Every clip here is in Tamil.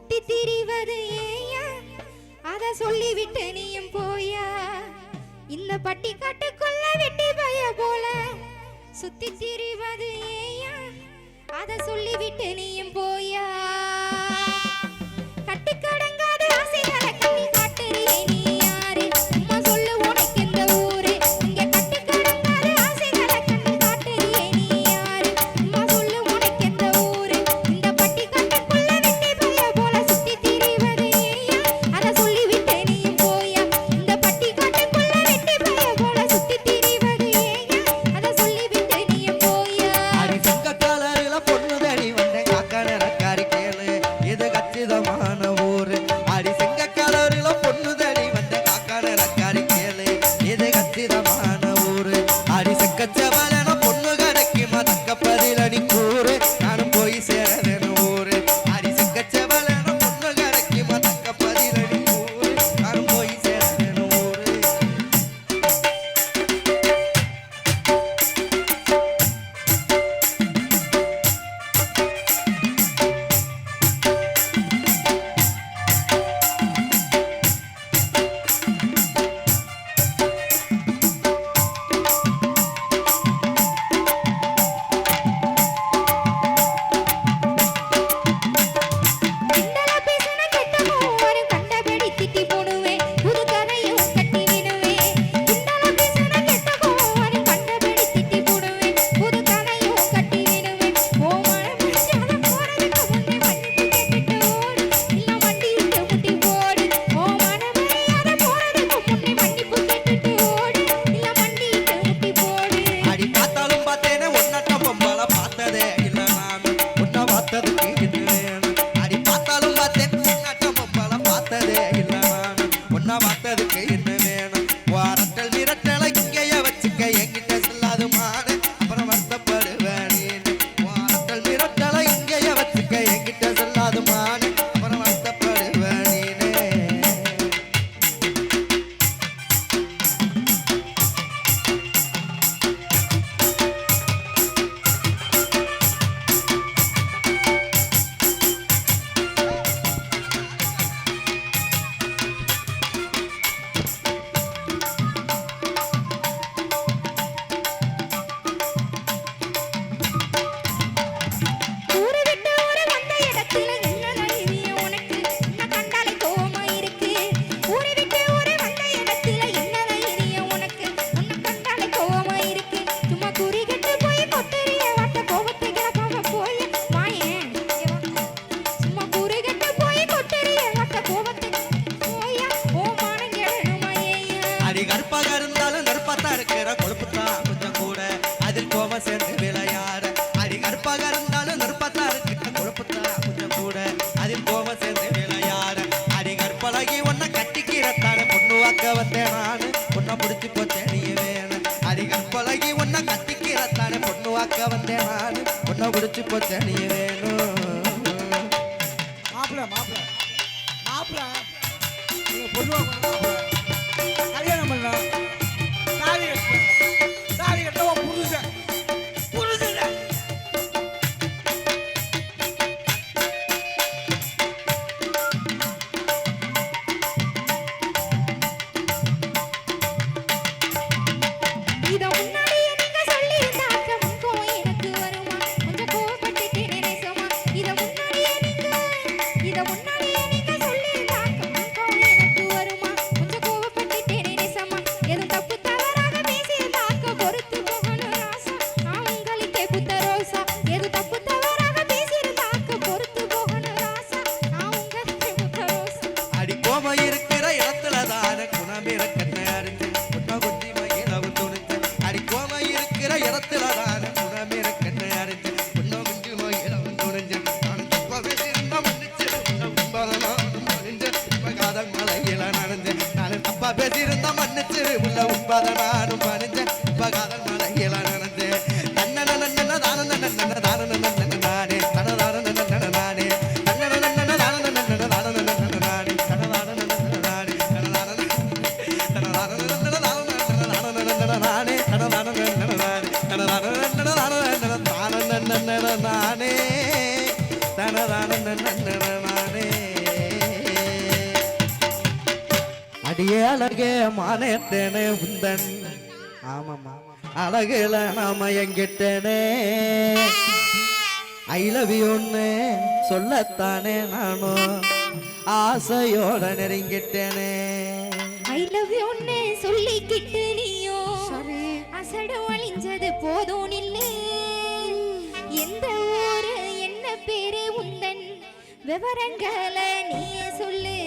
சுத்தி திரிவது ஏயா? அத சொல்லிவிட்டு நீயும் போயா? இந்த பட்டி காட்டுக்குள்ள வெட்டி பய போல சுத்தி திரிவது ஏயா? அத சொல்லிவிட்டு நீயும் போயா? நானு பொண்ணை முடிச்சு போச்சேனிய வேணும் அடிகள் பழகி உன்னை கத்திக்கிறத்தானே பொண்ணு வாக்க வந்தேன் நானு பொண்ணை முடிச்சு போச்சேனிய வேணும் மாப்பிள்ள மாப்பிள்ள மாப்பிள்ள பொண்ணு அழகே மானேத்தேனே உந்தன். ஆமாம்மா. அழகுல நாம எங்கிட்டனே. ஐ லவ் யூன்னு சொல்லத்தானே நானும் ஆசையோட நெருங்கிட்டேனே. ஐ லவ் யூன்னு சொல்லிக்கிட்டு நீயோ. அசடு வழிஞ்சது போதும் நில்லு எந்த ஊரு என்ன பேரு உந்தன்? விவரங்களை நீயே சொல்லு.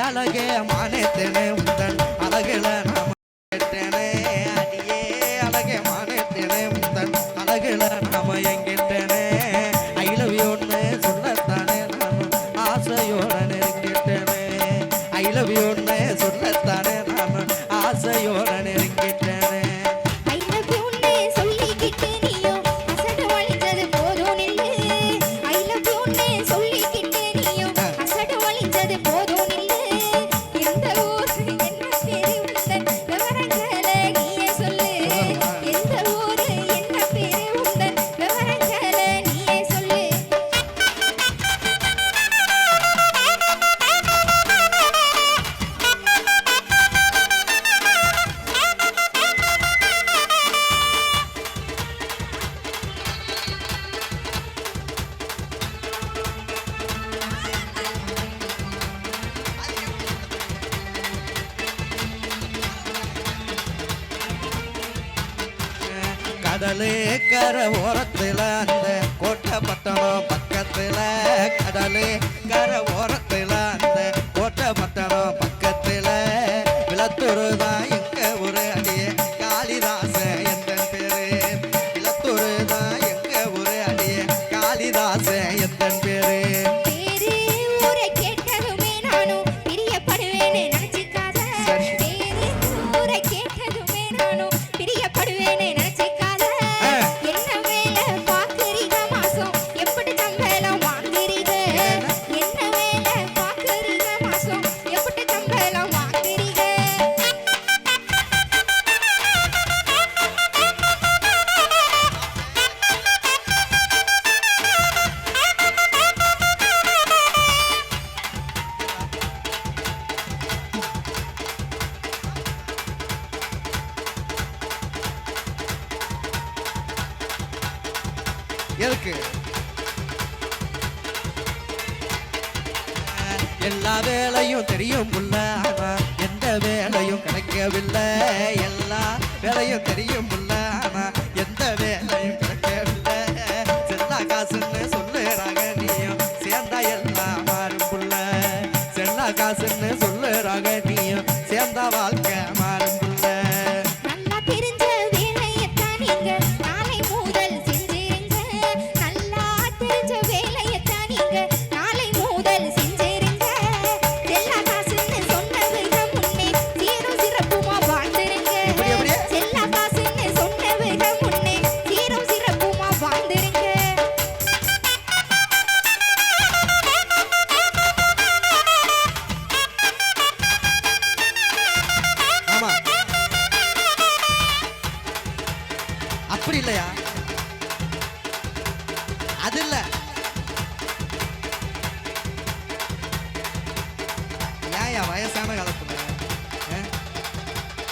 அழகே மானேத்தேனே உந்தன் அழகில கடலே ஓரத்தில் அந்த கோட்டை பட்டணம் பக்கத்தில் கடலே எல்லா வேலையும் தெரியும் புள்ள ஆனா எந்த வேலையும் கிடைக்கவில்லை. எல்லா வேலையும் தெரியும் புள்ள ஆனா எந்த வேலையும் கிடைக்கவில்லை. செல்லா காசுன்னு சொல்லுறாங்க நீயும் சேர்ந்தா எல்லாம் மாறும் புள்ள செல்லா காசுன்னு சொல்லுறாங்க நீயும் சேர்ந்தா வாழ்க்கை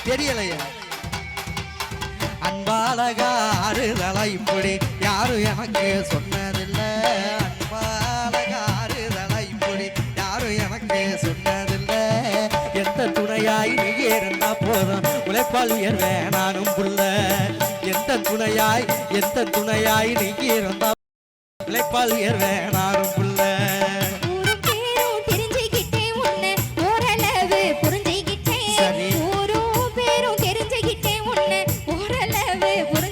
தெரியலையே. அன்பாலகா ஆறுதலா இப்படி யாரும் எனக்கு சொன்னதில்லை. அன்பாலகா ஆறுதலா இப்படி யாரும் எனக்கு சொன்னதில்லை. எந்த துணையாய் நீ இருந்தா போதும். உழைப்பால் உயர்வே நானும் புள்ள எந்த துணையாய் எந்த துணையாய் நீ இருந்தா உழைப்பால் உயர்வே நானும் புள்ள por